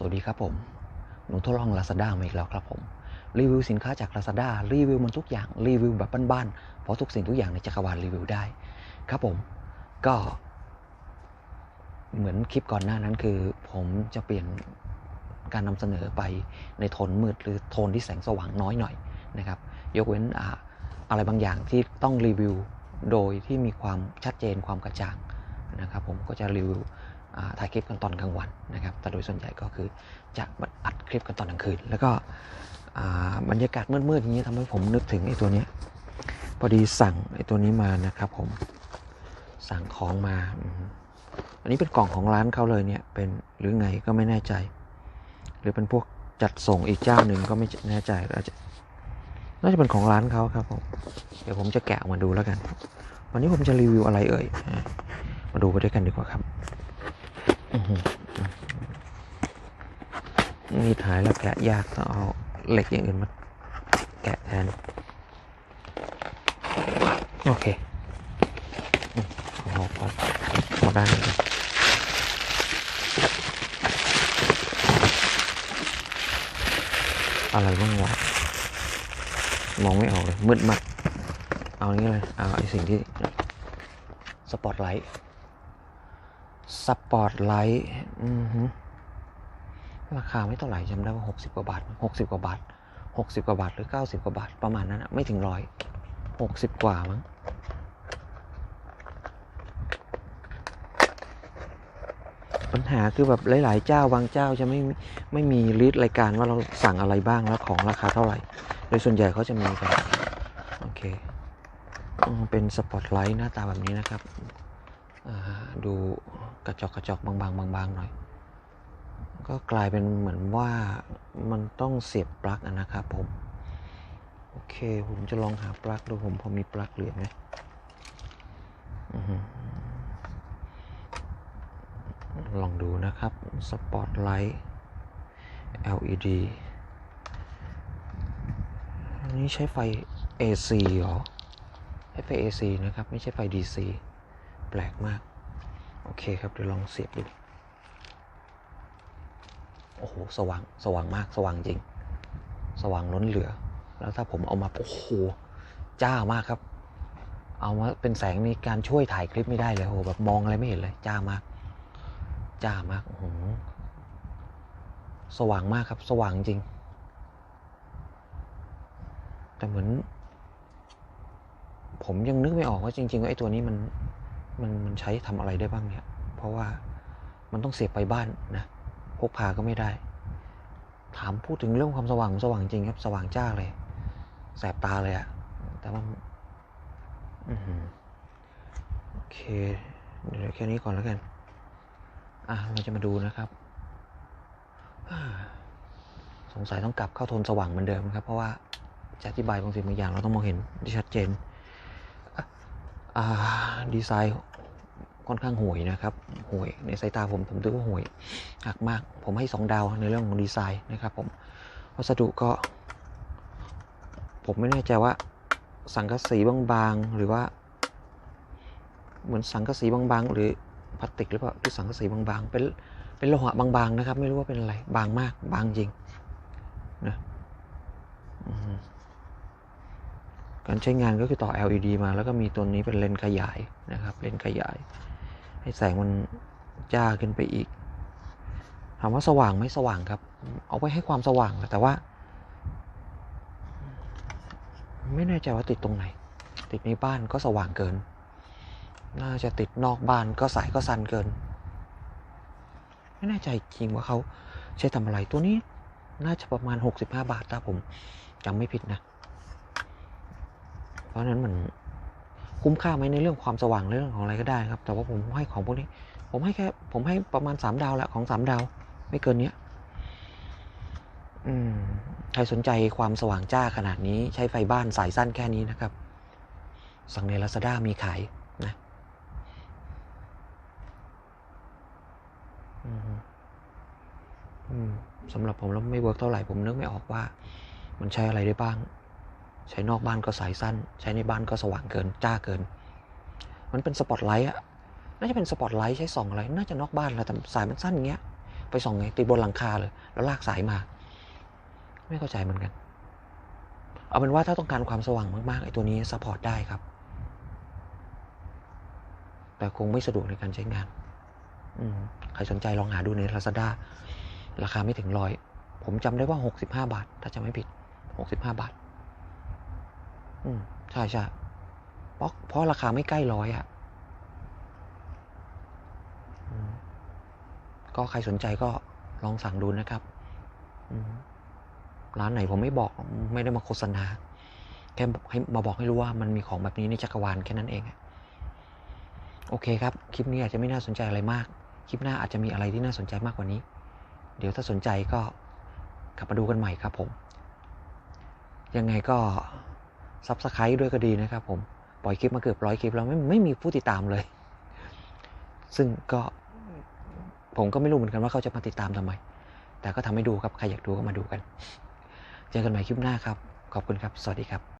สวัสดีครับผม หนูทดลอง Lazada มาอีกแล้วครับผม รีวิวสินค้าจาก Lazada รีวิวมันทุกอย่าง รีวิวแบบบ้านๆ เพราะทุกสิ่งทุกอย่างในจักรวาลรีวิวได้ ครับผม ก็ เหมือนคลิปก่อนหน้านั้นคือ ผมจะเปลี่ยนการนำเสนอไปในโทนมืดหรือโทนที่แสงสว่างน้อยหน่อยนะครับ ยกเว้นอะอะไรบางอย่างที่ต้องรีวิว โดยที่มีความชัดเจนความกระจ่างนะครับ ผมก็จะรีวิว ถ่ายคลิปกันตอนกลางวันนะครับ แต่โดยส่วนใหญ่ก็คือจะอัดคลิปกันตอนกลางคืน แล้วก็บรรยากาศมืดๆอย่างนี้ทำให้ผมนึกถึงไอ้ตัวนี้พอดีสั่งไอ้ตัวนี้มานะครับผมสั่งของมา อันนี้เป็นกล่องของร้านเขาเลยเนี่ย เป็นหรือไงก็ไม่แน่ใจ หรือเป็นพวกจัดส่งอีกเจ้าหนึ่งก็ไม่แน่ใจอาจจะน่าจะเป็นของร้านเขาครับผม เดี๋ยวผมจะแกะออกมาดูแล้วกัน วันนี้ผมจะรีวิวอะไรเอ่ย มาดูไปด้วยกันดีกว่าครับ มีถ่ายแล้วแกะยากต้องเอาเหล็กอย่างอื่นมาแกะแทน โอเคเอาพอพอได้อะไรบ้างวะมองไม่ออกเลยมืดมาก เอานี้เลย เอาไอสิ่งที่ สปอตไลท์ สปอร์ตไลท์ราคาไม่เท่าไหร่จำได้ว่า60กว่าบาท60กว่าบาท60กว่าบาทหรือ90กว่าบาท ประมาณนั้นอะไม่ถึงร้อย60กว่ามั้งปัญหาคือแบบหลายๆเจ้าบางเจ้าจะไม่ไม่มีลิสต์รายการว่าเราสั่งอะไรบ้างแล้วของราคาเท่าไหร่ โดยส่วนใหญ่เขาจะมีกัน โอเคเป็นสปอตไลท์หน้าตาแบบนี้นะครับ ดูกระจกกระจกบางๆบางๆหน่อย ก็กลายเป็นเหมือนว่ามันต้องเสียบปลั๊กนะครับผม โอเค ผมจะลองหาปลั๊กดูผมพอมีปลั๊กเหลือไหมลองดูนะครับ สปอตไลท์ LED อันนี้ใช้ไฟ AC เหรอ ใช้ไฟ AC นะครับ ไม่ใช่ไฟ DC แปลกมาก โอเคครับเดี๋ยวลองเสียบดู โอ้โห สว่าง สว่างมาก สว่างจริง สว่างล้นเหลือ แล้วถ้าผมเอามา โอ้โห จ้ามากครับ เอามาเป็นแสงในการช่วยถ่ายคลิปไม่ได้เลย โอ้โห แบบมองอะไรไม่เห็นเลย จ้ามาก จ้ามาก โอ้โห สว่างมากครับ สว่างจริง แต่เหมือนผมยังนึกไม่ออกว่าจริงๆว่าไอ้ตัวนี้มัน มันมันใช้ทำอะไรได้บ้างเนี่ย เพราะว่ามันต้องเสียบไปบ้านนะ พกพาก็ไม่ได้ ถามพูดถึงเรื่องความสว่างสว่างจริงครับ สว่างจ้าเลย แสบตาเลยอะแต่ว่าอือหือโอเค เดี๋ยวแค่นี้ก่อนแล้วกัน อะ เราจะมาดูนะครับ สงสัยต้องกลับเข้าโทนสว่างเหมือนเดิมครับ เพราะว่าจะอธิบายบางสิ่งบางอย่างเราต้องมองเห็นได้ชัดเจนอะอ่าดีไซน์ ค่อนข้างห่วยนะครับห่วยในสายตาผมผมถือว่าห่วยหักมาก ผมให้สองดาวในเรื่องของดีไซน์นะครับผมวัสดุก็ ผมไม่แน่ใจว่าสังกะสีบางๆหรือว่า เหมือนสังกะสีบางๆ หรือพลาสติกหรือเปล่าหรือสังกะสีบางๆ เป็นเป็นโลหะบางๆนะครับ ไม่รู้ว่าเป็นอะไรบางมากบางจริงนะการใช้งานก็คือต่อ LED มาแล้วก็มีตัวนี้เป็นเลนส์ขยายนะครับ เลนส์ขยาย ให้แสงมันจ้าขึ้นไปอีก ถามว่าสว่างไหมสว่างครับ เอาไว้ให้ความสว่างแต่ว่า ไม่แน่ใจว่าติดตรงไหน ติดในบ้านก็สว่างเกิน น่าจะติดนอกบ้านก็สายก็สั้นเกิน ไม่แน่ใจจริงว่าเขาใช้ทำอะไรตัวนี้น่าจะประมาณ 65 บาทถ้าผมจำไม่ผิดนะ เพราะฉะนั้นมัน คุ้มค่าไหมในเรื่องความสว่างเรื่องของอะไรก็ได้ครับ แต่ว่าผมให้ของพวกนี้ ผมให้แค่ ผมให้ประมาณ3ดาวแหละของ3ดาว ไม่เกินเนี้ยอืมใครสนใจความสว่างจ้าขนาดนี้ใช้ไฟบ้านสายสั้นแค่นี้นะครับ สั่งใน Lazada มีขายนะสำหรับผมแล้วไม่เวิร์กเท่าไหร่ผมนึกไม่ออกว่า มันใช้อะไรได้บ้าง ใช้นอกบ้านก็สายสั้น ใช้ในบ้านก็สว่างเกิน จ้าเกิน มันเป็นสปอตไลท์อะน่าจะเป็นสปอตไลท์ใช้ส่องอะไร น่าจะนอกบ้านแหละแต่สายมันสั้นอย่างเงี้ย ไปส่องไงติดบนหลังคาเลย แล้วลากสายมา ไม่เข้าใจเหมือนกัน เอาเป็นว่าถ้าต้องการความสว่างมากๆไอ้ตัวนี้ซัพพอร์ตได้ครับ แต่คงไม่สะดวกในการใช้งาน อืมใครสนใจลองหาดูใน Lazada ราคาไม่ถึงร้อย ผมจำได้ว่า 65 บาท ถ้าจำไม่ผิด 65 บาท อืมใช่ใช่เพราะเพราะราคาไม่ใกล้ร้อยอะอืมก็ใครสนใจก็ลองสั่งดูนะครับอืมร้านไหนผมไม่บอกไม่ได้มาโฆษณา แค่ให้มาบอกให้รู้ว่ามันมีของแบบนี้ในจักรวาลแค่นั้นเองอะโอเคครับ คลิปนี้อาจจะไม่น่าสนใจอะไรมาก คลิปหน้าอาจจะมีอะไรที่น่าสนใจมากกว่านี้ เดี๋ยวถ้าสนใจก็กลับมาดูกันใหม่ครับผม ยังไงก็ ซับสไครต์ด้วยก็ดีนะครับผม ปล่อยคลิปมาเกือบร้อยคลิปแล้วไม่ไม่มีผู้ติดตามเลย ซึ่งก็ผมก็ไม่รู้เหมือนกันว่าเขาจะมาติดตามทำไม แต่ก็ทำให้ดูครับ ใครอยากดูก็มาดูกัน เจอกันใหม่คลิปหน้าครับ ขอบคุณครับ สวัสดีครับ